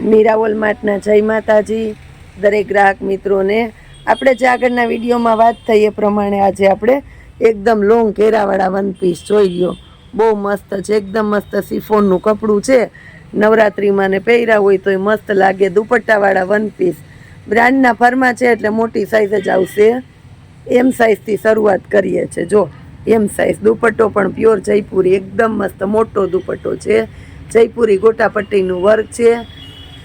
મીરાવોલ માર્ટના જય માતાજી, દરેક ગ્રાહક મિત્રોને. આપણે જે આગળના વિડીયોમાં વાત થઈ એ પ્રમાણે આજે આપણે એકદમ લોંગ ઘેરાવાળા વન પીસ જોઈ લો બહુ મસ્ત છે, એકદમ મસ્ત સિફોનનું કપડું છે. નવરાત્રિમાં ને પહેર્યા હોય તો એ મસ્ત લાગે દુપટ્ટાવાળા વન પીસ બ્રાન્ડના ફરમાં છે એટલે મોટી સાઇઝ જ આવશે. એમ સાઇઝથી શરૂઆત કરીએ છીએ જો એમ સાઇઝ દુપટ્ટો પણ પ્યોર જયપુરી, એકદમ મસ્ત મોટો દુપટ્ટો છે. જયપુરી ગોટાપટ્ટીનું વર્ક છે.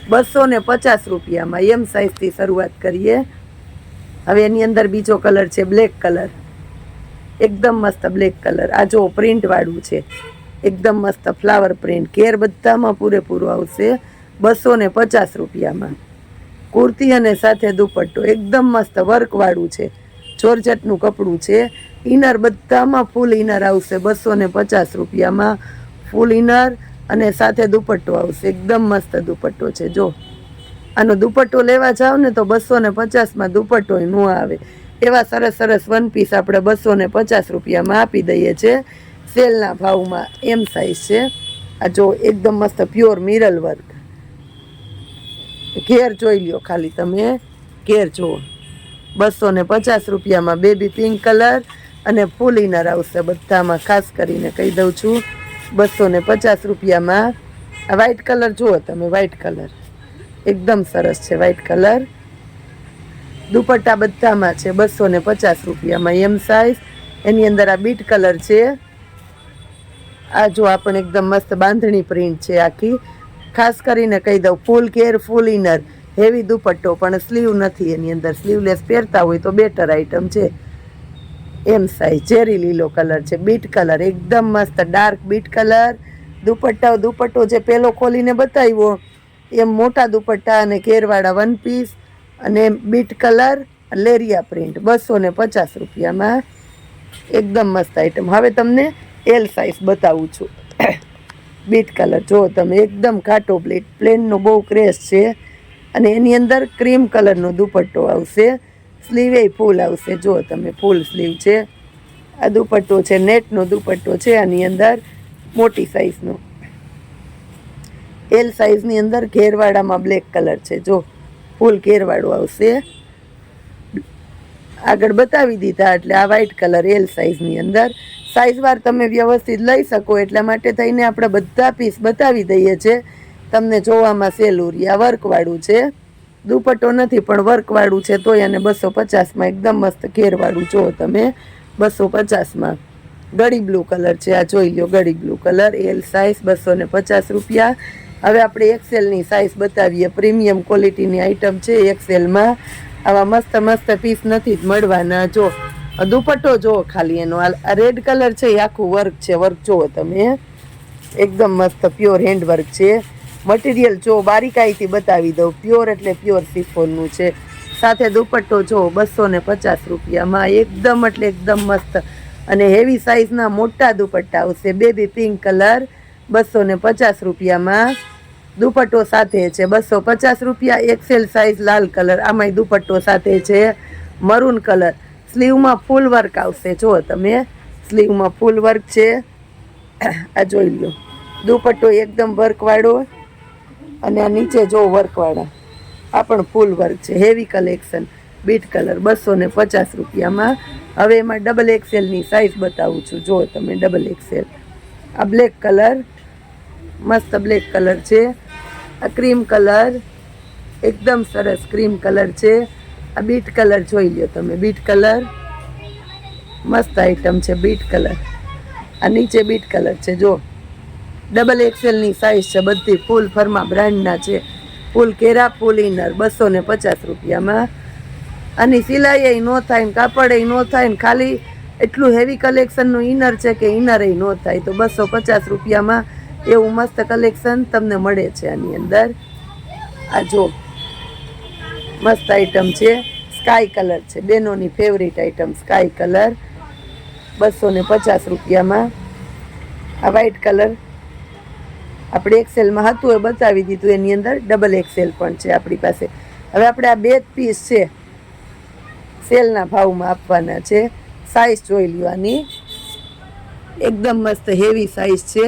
બસો ને પચાસ રૂપિયામાં એમ સાઇઝથી શરૂઆત કરીએ. હવે એની અંદર બીજો કલર છે બ્લેક કલર. એકદમ મસ્ત બ્લેક કલર. આ જો પ્રિન્ટવાળું છે. એકદમ મસ્ત ફ્લાવર પ્રિન્ટ કેર બધામાં પૂરેપૂરું આવશે બસો ને પચાસ રૂપિયામાં. કુર્તી અને સાથે દુપટ્ટો. એકદમ મસ્ત વર્કવાળું છે. જોરજટનું કપડું છે. ઇનર બધામાં ફૂલ ઇનર આવશે બસો ને પચાસ રૂપિયામાં. ફૂલ ઇનર અને સાથે દુપટ્ટો આવશે. એકદમ મસ્ત દુપટ્ટો છે. જો, આનો દુપટ્ટો લેવા જાવ ને તો બસો ને પચાસમાં દુપટ્ટો ન આવે. એવા સરસ સરસ વન પીસ આપણે બસો ને પચાસ રૂપિયામાં આપી દઈએ છીએ સેલના ભાવમાં એમ સાઈઝ છે. આ જો, એકદમ મસ્ત પ્યોર મિરલ વર્ક ઘેર જોઈ લ્યો ખાલી તમે. ઘેર જુઓ બસો ને પચાસ રૂપિયામાં બેબી પિંક કલર અને ફૂલ ઇનર આવશે. બધામાં ખાસ કરીને કહી દઉં છું. બસો ને પચાસ રૂપિયામાં. આ વ્હાઈટ કલર જુઓ તમે વ્હાઈટ કલર એકદમ સરસ છે વ્હાઈટ કલર દુપટ્ટા બધામાં છે બસો ને પચાસ રૂપિયામાં એમ સાઈઝ એની અંદર આ બીટ કલર છે. આ જો આપણે એકદમ મસ્ત બાંધણી પ્રિન્ટ છે આખી. ખાસ કરીને કહી દઉં ફૂલ કેર ફૂલ ઇનર હેવી દુપટ્ટો, પણ સ્લીવ નથી એની અંદર. સ્લીવલેસ પહેરતા હોય તો બેટર આઈટમ છે. એમ સાઈઝ ચેરી લીલો કલર છે બીટ કલર એકદમ મસ્ત ડાર્ક બીટ કલર દુપટ્ટા દુપટ્ટો જે પેલો ખોલીને બતાવ્યો, એમ મોટા દુપટ્ટા અને કેરવાળા વન પીસ અને બીટ કલર લેરિયા પ્રિન્ટ બસો ને પચાસ રૂપિયામાં. એકદમ મસ્ત આઈટમ હવે તમને એલ સાઇઝ બતાવું છું. બીટ કલર જો તમે એકદમ કાટો પ્લેટ પ્લેનનો બહુ ક્રેશ છે. અને એની અંદર ક્રીમ કલરનો દુપટ્ટો આવશે. સ્લીવે ફૂલ આવશે. જો તમે ફૂલ સ્લીવ છે, આ દુપટ્ટો છે, નેટનો દુપટ્ટો છે, આની અંદર મોટી સાઇઝનો એલ સાઇઝની અંદર ઘેરવાળામાં બ્લેક કલર છે. જો ફૂલ ઘેરવાળું આવશે. આગળ બતાવી દીધા એટલે આ વ્હાઈટ કલર એલ સાઇઝની અંદર. સાઇઝ વાર તમે વ્યવસ્થિત લઈ શકો એટલા માટે થઈને આપણે બધા પીસ બતાવી દઈએ છીએ. તમને જોવામાં આ વર્કવાળું છે. દુપટ્ટો નથી, પણ વર્કવાળું છે તોય અને બસો પચાસમાં એકદમ મસ્ત ઘેરવાળું જુઓ તમે બસો પચાસમાં. ગળી બ્લુ કલર છે, આ જોઈ લો ગળી બ્લુ કલર, એલ સાઇઝ બસો ને પચાસ રૂપિયા. હવે આપણે એક્સેલની સાઇઝ બતાવીએ, પ્રીમિયમ ક્વોલિટીની આઇટમ છે એક્સેલમાં. આવા મસ્ત મસ્ત પીસ નથી જ મળવાના, જો. દુપટ્ટો જુઓ ખાલી એનો, આ રેડ કલર છે એ આખું વર્ક છે, વર્ક જુઓ તમે. એકદમ મસ્ત પ્યોર હેન્ડ વર્ક છે. મટીરિયલ જો બારીકાઈથી બતાવી દઉં. પ્યોર એટલે પ્યોર સિફોનનું છે. સાથે દુપટ્ટો જો બસો ને પચાસ રૂપિયામાં. એકદમ એટલે એકદમ મસ્ત. અને હેવી સાઇઝના મોટા દુપટ્ટા આવશે. બેબી પિંક કલર બસો ને પચાસ રૂપિયામાં. દુપટ્ટો સાથે છે બસો પચાસ રૂપિયા. એક્સેલ સાઇઝ લાલ કલર આમાંય દુપટ્ટો સાથે છે મરૂન કલર સ્લીવમાં ફૂલ વર્ક આવશે. જુઓ તમે સ્લીવમાં ફૂલ વર્ક છે, આ જોઈ લો દુપટ્ટો એકદમ વર્કવાળો અને આ નીચે જો વર્કવાળા, આ પણ ફૂલ વર્ક છે હેવી કલેક્શન બીટ કલર, બસો ને પચાસ રૂપિયામાં. હવે એમાં ડબલ એક્સેલની સાઇઝ બતાવું છું. જો તમે ડબલ એક્સેલ આ બ્લેક કલર મસ્ત બ્લેક કલર છે. આ ક્રીમ કલર એકદમ સરસ ક્રીમ કલર છે. આ બીટ કલર જોઈ લ્યો તમે, બીટ કલર. મસ્ત આઈટમ છે, બીટ કલર. આ નીચે બીટ કલર છે જો ડબલ એક્સેલની સાઇઝ છે, બધી ફૂલ ફરમા બ્રાન્ડના છે. ફૂલ કેરા ફૂલ ઇનર બસો ને પચાસ રૂપિયામાં. આની સિલાઈ ન થાય ને કાપડ ન થાય ને ખાલી એટલું હેવી કલેક્શનનું ઇનર છે કે ઇનર ન થાય. તો બસો પચાસ રૂપિયામાં એવું મસ્ત કલેક્શન તમને મળે છે આની અંદર. આ જો મસ્ત આઈટમ છે. સ્કાય કલર છે, બેનોની ફેવરિટ આઈટમ સ્કાય કલર બસો ને પચાસ રૂપિયામાં. આ વ્હાઈટ કલર આપણે એક્સેલમાં હતું એ બતાવી દીધું, એની અંદર ડબલ એક્સેલ પણ છે આપણી પાસે. હવે આપણે આ બે પીસ છે, સેલના ભાવમાં આપવાના છે. સાઈઝ જોઈ લેવાની એકદમ મસ્ત હેવી સાઇઝ છે.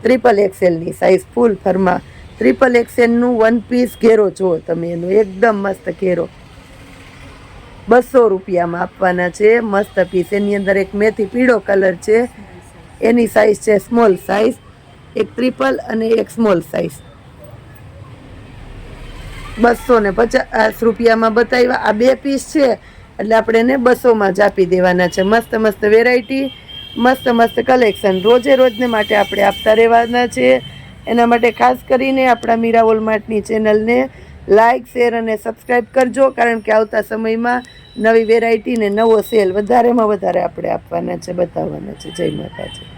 ટ્રિપલ એક્સેલની સાઇઝ ફૂલ ફરમાં. ટ્રિપલ એક્સેલનું વન પીસ ઘેરો જુઓ તમે એનો, એકદમ મસ્ત ઘેરો. બસો રૂપિયામાં આપવાના છે, મસ્ત પીસ એની અંદર એક મેથી પીળો કલર છે. એની સાઇઝ છે સ્મોલ સાઈઝ એક ટ્રિપલ અને એક સ્મોલ સાઈઝ બસો ને પચાસ રૂપિયામાં બતાવ્યા. આ બે પીસ છે, એટલે આપણે એને બસોમાં જ આપી દેવાના છે. મસ્ત મસ્ત વેરાયટી મસ્ત મસ્ત કલેક્શન રોજે રોજને માટે આપણે આપતા રહેવાના છે. એના માટે ખાસ કરીને આપણા મીરા વોલમાર્ટની ચેનલને લાઇક શેર અને સબસ્ક્રાઈબ કરજો, કારણ કે આવતા સમયમાં નવી વેરાયટી ને નવો સેલ વધારેમાં વધારે આપણે આપવાના છે, બતાવવાના છે. જય માતાજી.